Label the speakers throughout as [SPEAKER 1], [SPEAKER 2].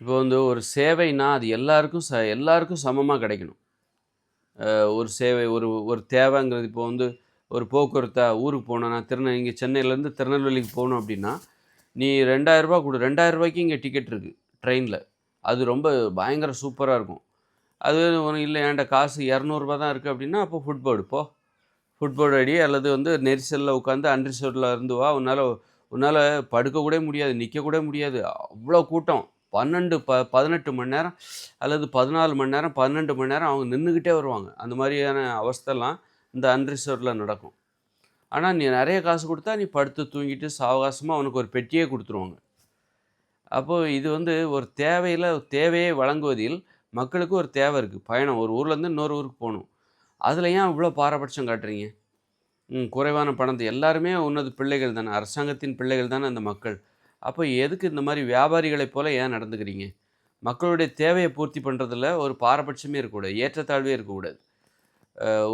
[SPEAKER 1] இப்போ வந்து ஒரு சேவைனா அது எல்லாருக்கும் ச எல்லாருக்கும் சமமாக கிடைக்கணும். ஒரு சேவை ஒரு ஒரு தேவைங்கிறது இப்போ வந்து ஒரு போக்குவரத்தாக ஊருக்கு போனோன்னா திருநெல் இங்கே சென்னையிலேருந்து திருநெல்வேலிக்கு போகணும் அப்படின்னா நீ ரெண்டாயிரரூபா கொடு ரெண்டாயிரரூபாய்க்கு இங்கே டிக்கெட் இருக்குது ட்ரெயினில் அது ரொம்ப பயங்கர சூப்பராக இருக்கும். அது ஒன்றும் இல்லை என்கிட்ட காசு இரநூறுபா தான் இருக்குது அப்படின்னா அப்போ ஃபுட்போர்டு போ. ஃபுட்போர்டு அடி அல்லது வந்து நெரிசலில் உட்காந்து அன்ரிசர்வ்டில் இருந்து வா உன்னால் உன்னால் படுக்க கூட முடியாது நிற்க கூட முடியாது. அவ்வளோ கூட்டம். பன்னெண்டு ப பதினெட்டு மணி நேரம் அல்லது பதினாலு மணி நேரம் பன்னெண்டு மணி நேரம் அவங்க நின்றுக்கிட்டே வருவாங்க. அந்த மாதிரியான அவஸ்தெல்லாம் இந்த அன்ரிசர்வ்டில் நடக்கும். ஆனால் நீ நிறைய காசு கொடுத்தா நீ படுத்து தூங்கிட்டு சாவகாசமாக அவனுக்கு ஒரு பெட்டியே கொடுத்துருவாங்க. அப்போது இது வந்து ஒரு தேவையில் தேவையை வழங்குவதில் மக்களுக்கு ஒரு தேவை இருக்குது பயணம் ஒரு ஊர்லேருந்து இன்னொரு ஊருக்கு போகணும். அதில் ஏன் இவ்வளோ பாரபட்சம் காட்டுறீங்க? ம் குறைவான பணத்தை. எல்லாருமே உன்னது பிள்ளைகள் தானே. அரசாங்கத்தின் பிள்ளைகள் தானே அந்த மக்கள். அப்போ எதுக்கு இந்த மாதிரி வியாபாரிகளைப் போல் ஏன் நடந்துக்கிறீங்க? மக்களுடைய தேவையை பூர்த்தி பண்ணுறதுல ஒரு பாரபட்சமே இருக்கக்கூடாது ஏற்றத்தாழ்வே இருக்கக்கூடாது.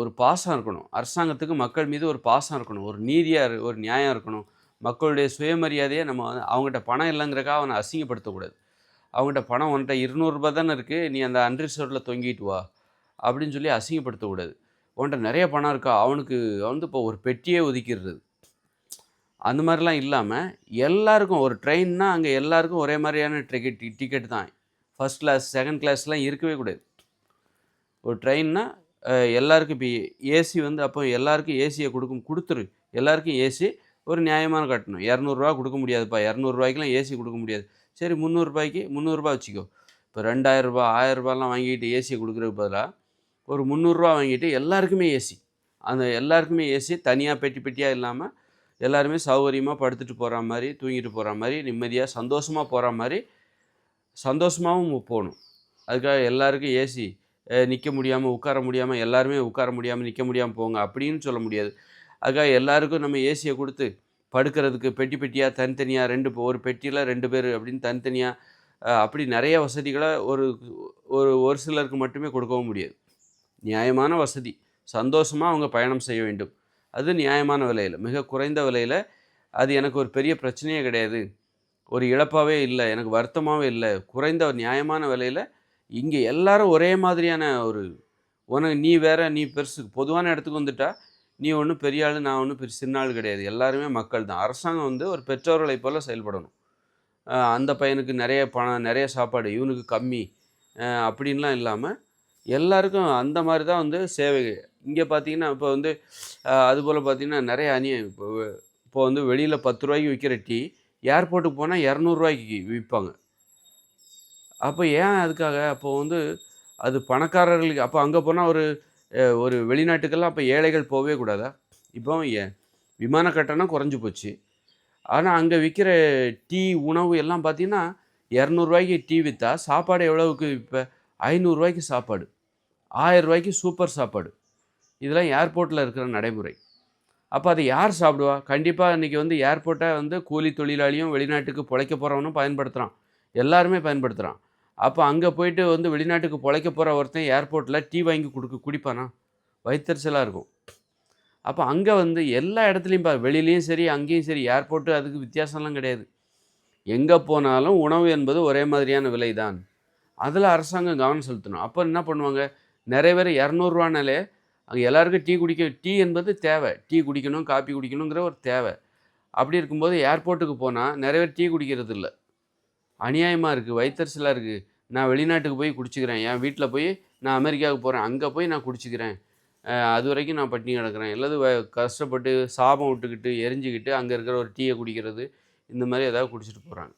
[SPEAKER 1] ஒரு பாசம் இருக்கணும். அரசாங்கத்துக்கு மக்கள் மீது ஒரு பாசம் இருக்கணும். ஒரு நீதியாக ஒரு நியாயம் இருக்கணும். மக்களுடைய சுயமரியாதையை நம்ம வந்து அவங்ககிட்ட பணம் இல்லைங்கிறக்கா அவனை அசிங்கப்படுத்தக்கூடாது. அவங்ககிட்ட பணம் உன்கிட்ட இருநூறுபா தானே இருக்குது நீ அந்த அன்ரிசர்வில் தொங்கிட்டு வா அப்படின்னு சொல்லி அசிங்கப்படுத்தக்கூடாது. உன்கிட்ட நிறைய பணம் இருக்கா? அவனுக்கு வந்து இப்போ ஒரு பெட்டியே ஒதுக்கிடுறது. அந்த மாதிரிலாம் இல்லாமல் எல்லாருக்கும் ஒரு ட்ரெயின்னா அங்கே எல்லாருக்கும் ஒரே மாதிரியான டிக்கெட் டிக்கெட் தான். ஃபர்ஸ்ட் கிளாஸ் செகண்ட் கிளாஸ்லாம் இருக்கவே கூடாது. ஒரு ட்ரெயின்னா எல்லாருக்கும் இப்போ ஏசி வந்து அப்போ எல்லாருக்கும் ஏசியை கொடுக்கும் கொடுத்துரு. எல்லாருக்கும் ஏசி ஒரு நியாயமான கட்டணும். இரநூறுவா கொடுக்க முடியாதுப்பா. இரநூறுவாய்க்குலாம் ஏசி கொடுக்க முடியாது. சரி முந்நூறுபாய்க்கு முந்நூறுரூபா வச்சுக்கோ. இப்போ ரெண்டாயிரரூபா ஆயிரரூபாலாம் வாங்கிட்டு ஏசியை கொடுக்குறதுக்கு பதிலாக ஒரு முந்நூறுரூவா வாங்கிட்டு எல்லாருக்குமே ஏசி. அந்த எல்லாருக்குமே ஏசி தனியாக பெட்டி பெட்டியாக இல்லாமல் எல்லாருமே சௌகரியமாக படுத்துட்டு போகிற மாதிரி தூங்கிட்டு போகிற மாதிரி நிம்மதியாக சந்தோஷமாக போகிற மாதிரி சந்தோஷமாகவும் போகணும். அதுக்காக எல்லாருக்கும் ஏசி நிற்க முடியாமல் உட்கார முடியாமல் எல்லாருமே உட்கார முடியாமல் நிற்க முடியாமல் போங்க அப்படின்னு சொல்ல முடியாது. அதுக்காக எல்லாருக்கும் நம்ம ஏசியை கொடுத்து படுக்கிறதுக்கு பெட்டி பெட்டியாக தனித்தனியாக ரெண்டு ஒரு பெட்டியில் ரெண்டு பேர் அப்படின்னு தனித்தனியாக அப்படி நிறைய வசதிகளை ஒரு ஒரு ஒரு சிலருக்கு மட்டுமே கொடுக்கவும் முடியாது. நியாயமான வசதி. சந்தோஷமாக அவங்க பயணம் செய்ய வேண்டும். அது நியாயமான விலையில் மிக குறைந்த விலையில் அது எனக்கு ஒரு பெரிய பிரச்சனையே கிடையாது. ஒரு இழப்பாகவே இல்லை எனக்கு வருத்தமாகவே இல்லை. குறைந்த ஒரு நியாயமான விலையில் இங்கே எல்லாரும் ஒரே மாதிரியான ஒரு உனக்கு நீ வேற நீ பெருசு. பொதுவான இடத்துக்கு வந்துட்டா நீ ஒன்றும் பெரிய ஆள் நான் ஒன்றும் பெரிய சின்ன ஆள் கிடையாது. எல்லாருமே மக்கள் தான். அரசாங்கம் வந்து ஒரு பெற்றோர்களை போல் செயல்படணும். அந்த பையனுக்கு நிறைய பணம் நிறைய சாப்பாடு இவனுக்கு கம்மி. அப்படின்லாம் இல்லாமல் எல்லாருக்கும் அந்த மாதிரி தான் வந்து சேவை இங்கே பார்த்தீங்கன்னா இப்போ வந்து அதுபோல் பார்த்தீங்கன்னா நிறைய அநியாயம். இப்போ இப்போ வந்து வெளியில் பத்து ரூபாய்க்கு விற்கிற டீ ஏர்போர்ட்டுக்கு போனால் இரநூறுவாய்க்கு விற்பாங்க அப்போ ஏன் அதுக்காக? அப்போ வந்து அது பணக்காரர்களுக்கு அப்போ அங்கே போனால் ஒரு ஒரு வெளிநாட்டுக்கெல்லாம் அப்போ ஏழைகள் போகவே கூடாதா? இப்போ ஏன் விமான கட்டணம் குறைஞ்சி போச்சு. ஆனால் அங்கே விற்கிற டீ உணவு எல்லாம் பார்த்தீங்கன்னா இரநூறுவாய்க்கு டீ விற்றா சாப்பாடு எவ்வளவுக்கு இப்போ? ஐநூறுரூவாய்க்கு சாப்பாடு. ஆயிரம் ரூபாய்க்கு சூப்பர் சாப்பாடு. இதெல்லாம் ஏர்போர்ட்டில் இருக்கிற நடைமுறை. அப்போ அதை யார் சாப்பிடுவா? கண்டிப்பாக இன்றைக்கி வந்து ஏர்போர்ட்டை வந்து கூலி தொழிலாளியும் வெளிநாட்டுக்கு பிழைக்க போகிறவனும் பயன்படுத்துகிறான் எல்லாருமே பயன்படுத்துகிறான் அப்போ அங்கே போயிட்டு வந்து வெளிநாட்டுக்கு பிழைக்க போகிற ஒருத்தன் ஏர்போர்ட்டில் டீ வாங்கி கொடுக்க குடிப்பானா? வயிற்றுச்சலாக இருக்கும். அப்போ அங்கே வந்து எல்லா இடத்துலையும் பா வெளியிலையும் சரி அங்கேயும் சரி ஏர்போர்ட்டு அதுக்கு வித்தியாசம்லாம் கிடையாது. எங்கே போனாலும் உணவு என்பது ஒரே மாதிரியான விலை தான் அதில் அரசாங்கம் கவனம் செலுத்தணும். அப்போ என்ன பண்ணுவாங்க? நிறைய பேர் இரநூறுவானாலே அங்கே எல்லாருக்கும் டீ குடிக்க டீ என்பது தேவை. டீ குடிக்கணும் காப்பி குடிக்கணுங்கிற ஒரு தேவை. அப்படி இருக்கும்போது ஏர்போர்ட்டுக்கு போனால் நிறைய பேர் டீ குடிக்கிறது இல்லை அநியாயமாக இருக்குது வயிற்றுச்சலாக இருக்குது நான் வெளிநாட்டுக்கு போய் குடிச்சிக்கிறேன். என் வீட்டில் போய் நான் அமெரிக்காவுக்கு போகிறேன் அங்கே போய் நான் குடிச்சிக்கிறேன். அது வரைக்கும் நான் பட்டினி கிடக்கிறேன். இல்லாது வ- கஷ்டப்பட்டு சாபம் விட்டுக்கிட்டு எரிஞ்சுக்கிட்டு அங்கே இருக்கிற ஒரு டீயை குடிக்கிறது இந்த மாதிரி ஏதாவது குடிச்சிட்டு போகிறாங்க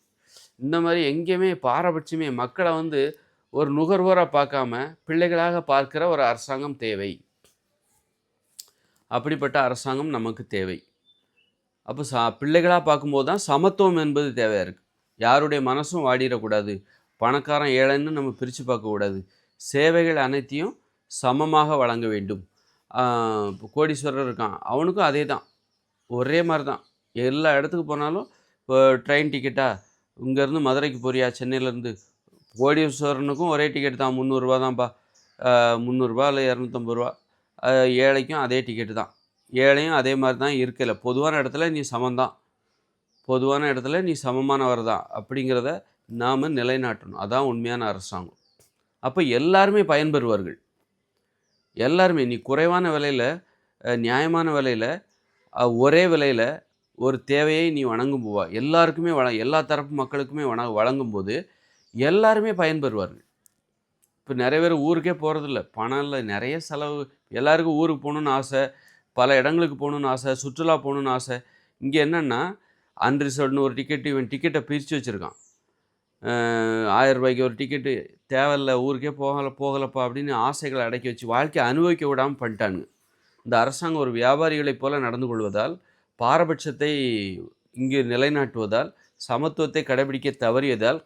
[SPEAKER 1] இந்த மாதிரி எங்கேயுமே பாரபட்சமே மக்களை வந்து ஒரு நுகர்வோராக பார்க்காம பிள்ளைகளாக பார்க்கிற ஒரு அரசாங்கம் தேவை. அப்படிப்பட்ட அரசாங்கம் நமக்கு தேவை. அப்போ சா பிள்ளைகளாக பார்க்கும்போது தான் சமத்துவம் என்பது தேவையாக இருக்குது யாருடைய மனசும் வாடிடக்கூடாது. பணக்காரன் ஏழைன்னு நம்ம பிரித்து பார்க்கக்கூடாது சேவைகள் அனைத்தையும் சமமாக வழங்க வேண்டும். இப்போ கோடீஸ்வரர் இருக்கான். அவனுக்கும் அதே தான். ஒரே மாதிரி தான். எல்லா இடத்துக்கு போனாலும் இப்போ ட்ரெயின் டிக்கெட்டா இங்கேருந்து மதுரைக்கு போறியா சென்னையிலேருந்து? கோடீஸ்வரனுக்கும் ஒரே டிக்கெட் தான். முந்நூறுரூவா தான்ப்பா. முந்நூறுரூவா இல்லை இரநூத்தம்பது ரூபா. ஏழைக்கும் அதே டிக்கெட்டு தான். ஏழையும் அதே மாதிரி தான் இருக்கல பொதுவான இடத்துல நீ சமந்தான் பொதுவான இடத்துல நீ சமமானவர் தான் அப்படிங்கிறத நாம் நிலைநாட்டணும். அதான் உண்மையான அரசாங்கம். அப்போ எல்லாருமே பயன்பெறுவார்கள். எல்லாருமே நீ குறைவான விலையில் நியாயமான விலையில் ஒரே விலையில் ஒரு தேவையை நீ வணங்கும் போவா எல்லாருக்குமே வழ எல்லா தரப்பு மக்களுக்குமே வண வழங்கும்போது எல்லாருமே பயன்பெறுவார்கள். இப்போ நிறைய பேர் ஊருக்கே போகிறதில்ல பணம் இல்லை நிறைய செலவு. எல்லாருக்கும் ஊருக்கு போகணுன்னு ஆசை. பல இடங்களுக்கு போகணுன்னு ஆசை. சுற்றுலா போகணுன்னு ஆசை. இங்கே என்னென்னா அன்ரிசர்வ்டுன்னு ஒரு டிக்கெட் இவன் டிக்கெட்டை பிரித்து வச்சுருக்கான். ஆயிரம் ரூபாய்க்கு ஒரு டிக்கெட்டு. தேவையில்ல ஊருக்கே போகலை போகலப்பா அப்படின்னு ஆசைகளை அடக்கி வச்சு வாழ்க்கையை அனுபவிக்க விடாமல் பண்ணிட்டானுங்க. இந்த அரசாங்கம் ஒரு வியாபாரிகளைப் போல நடந்து கொள்வதால் பாரபட்சத்தை இங்கு நிலைநாட்டுவதால் சமத்துவத்தை கடைபிடிக்க தவறியதால்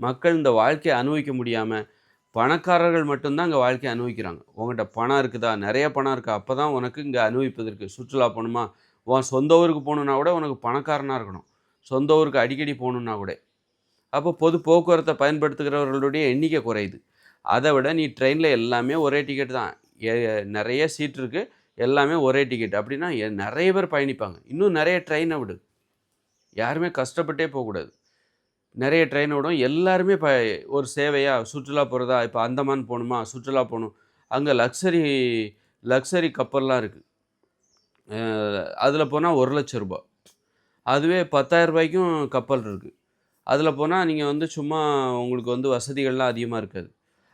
[SPEAKER 1] மக்கள் இந்த வாழ்க்கையை அனுபவிக்க முடியாமல் பணக்காரர்கள் மட்டும்தான் இங்கே வாழ்க்கையை அனுபவிக்கிறாங்க. உங்கள்கிட்ட பணம் இருக்குதா? நிறைய பணம் இருக்கா? அப்போ தான் உனக்கு இங்கே அனுபவிப்பதற்கு சுற்றுலா போகணுமா? உன் சொந்த ஊருக்கு போகணுன்னா கூட உனக்கு பணக்காரனாக இருக்கணும். சொந்த ஊருக்கு அடிக்கடி போகணுன்னா கூட. அப்போ பொது போக்குவரத்தை பயன்படுத்துகிறவர்களுடைய எண்ணிக்கை குறையுது. அதை விட நீ ட்ரெயினில் எல்லாமே ஒரே டிக்கெட் தான். நிறைய சீட் இருக்குது எல்லாமே ஒரே டிக்கெட் அப்படின்னா நிறைய பேர் பயணிப்பாங்க. இன்னும் நிறைய ட்ரெயினை விடு. யாருமே கஷ்டப்பட்டே போகக்கூடாது. நிறைய ட்ரெயின் விடும் எல்லாருமே இப்போ ஒரு சேவையாக சுற்றுலா போகிறதா இப்போ அந்தமான் போகணுமா சுற்றுலா போகணும் அங்கே லக்ஸரி லக்ஸரி கப்பல்லாம் இருக்குது அதில் போனால் ஒரு லட்ச ரூபா அதுவே பத்தாயிரம் ரூபாய்க்கும் கப்பல் இருக்குது அதில் போனால் நீங்கள் வந்து சும்மா உங்களுக்கு வந்து வசதிகள்லாம் அதிகமாக இருக்காது.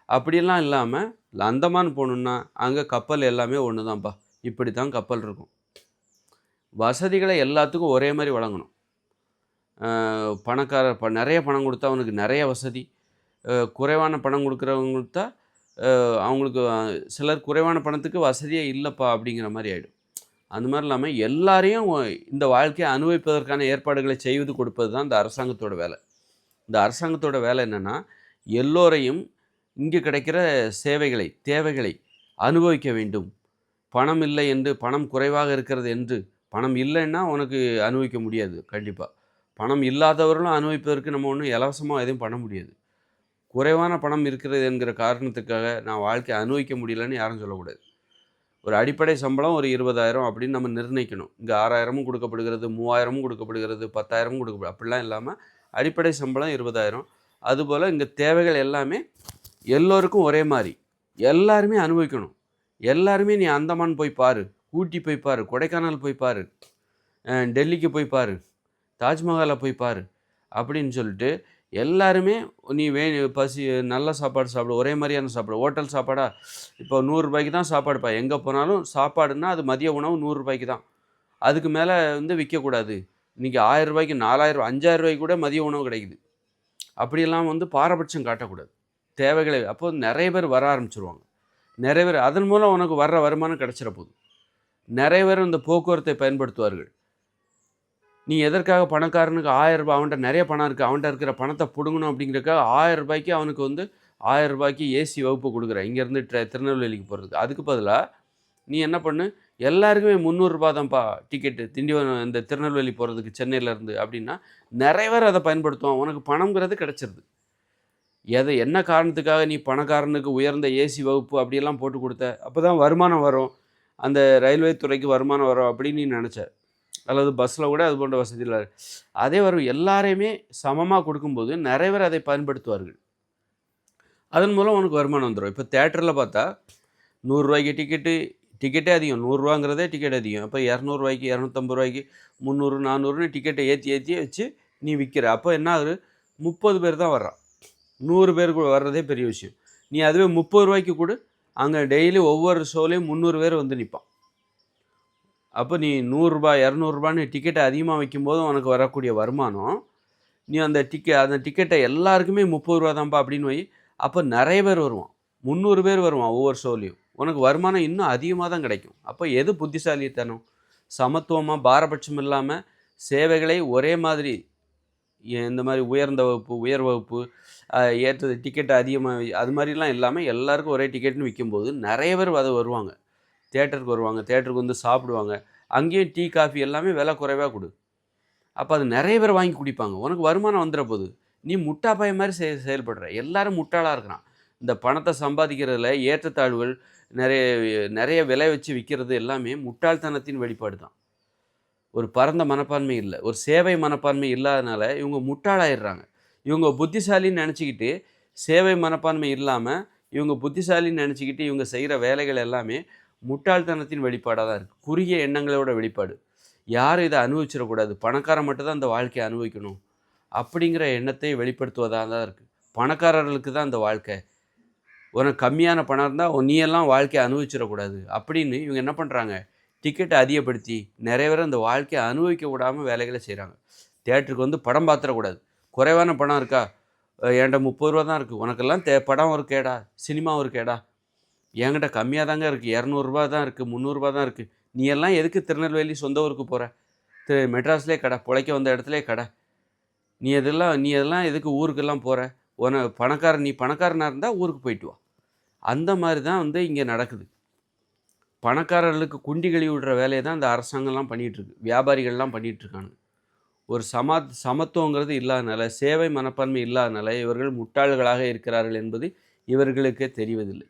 [SPEAKER 1] அப்படிலாம் இல்லாமல் அந்தமான் போகணுன்னா அங்கே கப்பல் எல்லாமே ஒன்று தான்ப்பா இப்படி தான் கப்பல் இருக்கும். வசதிகளை எல்லாத்துக்கும் ஒரே மாதிரி வழங்கணும். பணக்கார ப நிறைய பணம் கொடுத்தா அவனுக்கு நிறைய வசதி. குறைவான பணம் கொடுக்குறவங்க அவங்களுக்கு சிலர் குறைவான பணத்துக்கு வசதியே இல்லைப்பா அப்படிங்கிற மாதிரி ஆகிடும் அந்த மாதிரி இல்லாமல் எல்லாரையும் இந்த வாழ்க்கையை அனுபவிப்பதற்கான ஏற்பாடுகளை செய்வது கொடுப்பது தான் இந்த அரசாங்கத்தோட வேலை. இந்த அரசாங்கத்தோட வேலை என்னென்னா எல்லோரையும் இங்கே கிடைக்கிற சேவைகளை தேவைகளை அனுபவிக்க வேண்டும். பணம் இல்லை என்று பணம் குறைவாக இருக்கிறது என்று பணம் இல்லைன்னா உனக்கு அனுபவிக்க முடியாது கண்டிப்பாக பணம் இல்லாதவர்களும் அனுபவிப்பதற்கு நம்ம ஒன்றும் இலவசமாக எதுவும் பண்ண முடியாது. குறைவான பணம் இருக்கிறது என்கிற காரணத்துக்காக நான் வாழ்க்கை அனுபவிக்க முடியலன்னு யாரும் சொல்லக்கூடாது. ஒரு அடிப்படை சம்பளம் ஒரு இருபதாயிரம் அப்படின்னு நம்ம நிர்ணயிக்கணும். இங்கே ஆறாயிரமும் கொடுக்கப்படுகிறது மூவாயிரமும் கொடுக்கப்படுகிறது பத்தாயிரமும் கொடுக்க அப்படிலாம் இல்லாமல் அடிப்படை சம்பளம் இருபதாயிரம். அதுபோல் இங்கே தேவைகள் எல்லாமே எல்லோருக்கும் ஒரே மாதிரி. எல்லாருமே அனுபவிக்கணும். எல்லாருமே நீ அந்தமான் போய் பாரு. ஊட்டி போய் பாரு. கொடைக்கானல் போய் பாரு. டெல்லிக்கு போய் பாரு. தாஜ்மஹாலை போய் பாரு அப்படின்னு சொல்லிட்டு எல்லாருமே நீ வே பசி நல்ல சாப்பாடு சாப்பிடு ஒரே மாதிரியான சாப்பாடு ஹோட்டல் சாப்பாடா? இப்போ நூறுரூபாய்க்கு தான் சாப்பாடுப்பா எங்கே போனாலும் சாப்பாடுன்னா அது மதிய உணவு நூறுரூபாய்க்கு தான். அதுக்கு மேலே வந்து விற்கக்கூடாது இன்றைக்கி ஆயிரரூபாய்க்கு நாலாயிரம் அஞ்சாயிரம் ரூபாய்க்கு கூட மதிய உணவு கிடைக்குது. அப்படியெல்லாம் வந்து பாரபட்சம் காட்டக்கூடாது. தேவைகளை அப்போது நிறைய பேர் வர ஆரம்பிச்சிருவாங்க. நிறைய பேர் அதன் மூலம் உனக்கு வர்ற வருமானம் கிடச்சிட போகுது நிறைய பேர் இந்த போக்குவரத்தை பயன்படுத்துவார்கள். நீ எதற்காக பணக்காரனுக்கு ஆயிரம் ரூபாய் அவன்கிட்ட நிறைய பணம் இருக்குது அவன்கிட்ட இருக்கிற பணத்தை பிடுங்கணும் அப்படிங்கிறக்காக ஆயிரம் ரூபாய்க்கு அவனுக்கு வந்து ஆயிரம் ரூபாய்க்கு ஏசி வகுப்பு கொடுக்குற. இங்கேருந்து ட்ரெ திருநெல்வேலிக்கு போகிறதுக்கு அதுக்கு பதிலாக நீ என்ன பண்ணு? எல்லாருக்குமே முந்நூறுரூபா தான்ப்பா டிக்கெட்டு திண்டிவனம் இந்த திருநெல்வேலி போகிறதுக்கு சென்னையிலேருந்து அப்படின்னா நிறைய பேர் அதை பயன்படுத்துவான். உனக்கு பணங்கிறது கிடச்சிருது. எதை என்ன காரணத்துக்காக நீ பணக்காரனுக்கு உயர்ந்த ஏசி வகுப்பு அப்படியெல்லாம் போட்டு கொடுத்த? அப்போ தான் வருமானம் வரும். அந்த ரயில்வே துறைக்கு வருமானம் வரும் அப்படின்னு நீ நினச்ச. அல்லது பஸ்ஸில் கூட அது போன்ற வசதியில் அதே வரும் எல்லாரையுமே சமமாக கொடுக்கும்போது நிறைய பேர் அதை பயன்படுத்துவார்கள். அதன் மூலம் உனக்கு வருமானம் வந்துடும் இப்போ தேட்டரில் பார்த்தா நூறுரூவாய்க்கு டிக்கெட்டு டிக்கெட்டே அதிகம். நூறுரூவாங்கிறதே டிக்கெட் அதிகம். அப்போ இரநூறுவாய்க்கு இரநூத்தம்பது ரூபாய்க்கு முந்நூறு நானூறுன்னு டிக்கெட்டை ஏற்றி ஏற்றி வச்சு நீ விற்கிற அப்போ என்ன ஆகுது? முப்பது பேர் தான் வர்றான். நூறு பேர் வர்றதே பெரிய விஷயம். நீ அதுவே முப்பது ரூபாய்க்கு கூட. அங்கே டெய்லி ஒவ்வொரு ஷோலையும் முந்நூறு பேர் வந்து நிற்பான் அப்போ நீ நூறுரூபா இரநூறுபான்னு டிக்கெட்டை அதிகமாக வைக்கும்போது உனக்கு வரக்கூடிய வருமானம். நீ அந்த டிக்கெட் அந்த டிக்கெட்டை எல்லாருக்குமே முப்பது ரூபா தான்ப்பா அப்படின்னு வை. அப்போ நிறைய பேர் வருவான். முந்நூறு பேர் வருவான் ஒவ்வொரு ஷோலையும் உனக்கு வருமானம் இன்னும் அதிகமாக தான் கிடைக்கும். அப்போ எது புத்திசாலித்தனம்? சமத்துவமாக பாரபட்சம் இல்லாமல் சேவைகளை ஒரே மாதிரி இந்த மாதிரி உயர்ந்த வகுப்பு உயர் வகுப்பு ஏற்றது டிக்கெட் அதிகமாக அது மாதிரிலாம் இல்லாமல் எல்லாருக்கும் ஒரே டிக்கெட்னு விற்கும்போது நிறைய பேர் அதை வருவாங்க. தேட்டருக்கு வருவாங்க தேட்டருக்கு வந்து சாப்பிடுவாங்க. அங்கேயும் டீ காஃபி எல்லாமே விலை குறைவாக கொடு. அப்போ அது நிறைய பேர் வாங்கி குடிப்பாங்க. உனக்கு வருமானம் வந்துட போகுது நீ முட்டா பையன் மாதிரி செய் செயல்படுற. எல்லாரும் முட்டாளாக இருக்கிறான். இந்த பணத்தை சம்பாதிக்கிறதுல ஏற்றத்தாழ்வுகள் நிறைய நிறைய விலை வச்சு விற்கிறது எல்லாமே முட்டாள்தனத்தின் வெளிப்பாடு தான் ஒரு பரந்த மனப்பான்மை இல்லை. ஒரு சேவை மனப்பான்மை இல்லாதனால இவங்க முட்டாளாயிடுறாங்க. இவங்க புத்திசாலின்னு நினச்சிக்கிட்டு சேவை மனப்பான்மை இல்லாமல் இவங்க புத்திசாலின்னு நினச்சிக்கிட்டு இவங்க செய்கிற வேலைகள் எல்லாமே முட்டாள்தனத்தின் வெளிப்பாடாக தான் இருக்குது குறுகிய எண்ணங்களோட வெளிப்பாடு. யாரும் இதை அனுபவிச்சிடக்கூடாது பணக்காரன் மட்டும்தான் அந்த வாழ்க்கையை அனுபவிக்கணும். அப்படிங்கிற எண்ணத்தை வெளிப்படுத்துவதாக தான் இருக்குது பணக்காரர்களுக்கு தான் அந்த வாழ்க்கை. உனக்கு கம்மியான பணம் இருந்தால் நீ எல்லாம் வாழ்க்கையை அனுபவிச்சிடக்கூடாது அப்படின்னு இவங்க என்ன பண்ணுறாங்க டிக்கெட்டை அதிகப்படுத்தி நிறைய பேர் அந்த வாழ்க்கையை அனுபவிக்க விடாமல் வேலைகளை செய்கிறாங்க தேட்டருக்கு வந்து படம் பார்த்துடக்கூடாது. குறைவான பணம் இருக்கா? என்கிட்ட முப்பது ரூபா தான் இருக்குது உனக்கெல்லாம் தே படம் ஒரு கேடா. சினிமா ஒரு கேடா. என்கிட்ட கம்மியாக தாங்க இருக்குது இரநூறுபா தான் இருக்குது முந்நூறுரூபா தான் இருக்குது நீ எல்லாம் எதுக்கு திருநெல்வேலி சொந்த ஊருக்கு போகிற திரு மெட்ராஸ்லேயே கடை பிழைக்க வந்த இடத்துலே கடை. நீ இதெல்லாம் நீ அதெல்லாம் எதுக்கு ஊருக்கெல்லாம் போகிற உன பணக்காரன் நீ பணக்காரனாக இருந்தால் ஊருக்கு போயிட்டு வா. அந்த மாதிரி தான் வந்து இங்கே நடக்குது. பணக்காரர்களுக்கு குண்டி கழுவி விடுற வேலையை தான் இந்த அரசாங்கம்லாம் பண்ணிகிட்ருக்கு வியாபாரிகள்லாம் பண்ணிகிட்ருக்கானுங்க ஒரு சமா சமத்துவங்கிறது இல்லாதனால சேவை மனப்பான்மை இல்லாதனால இவர்கள் முட்டாள்களாக இருக்கிறார்கள் என்பது இவர்களுக்கே தெரிவதில்லை.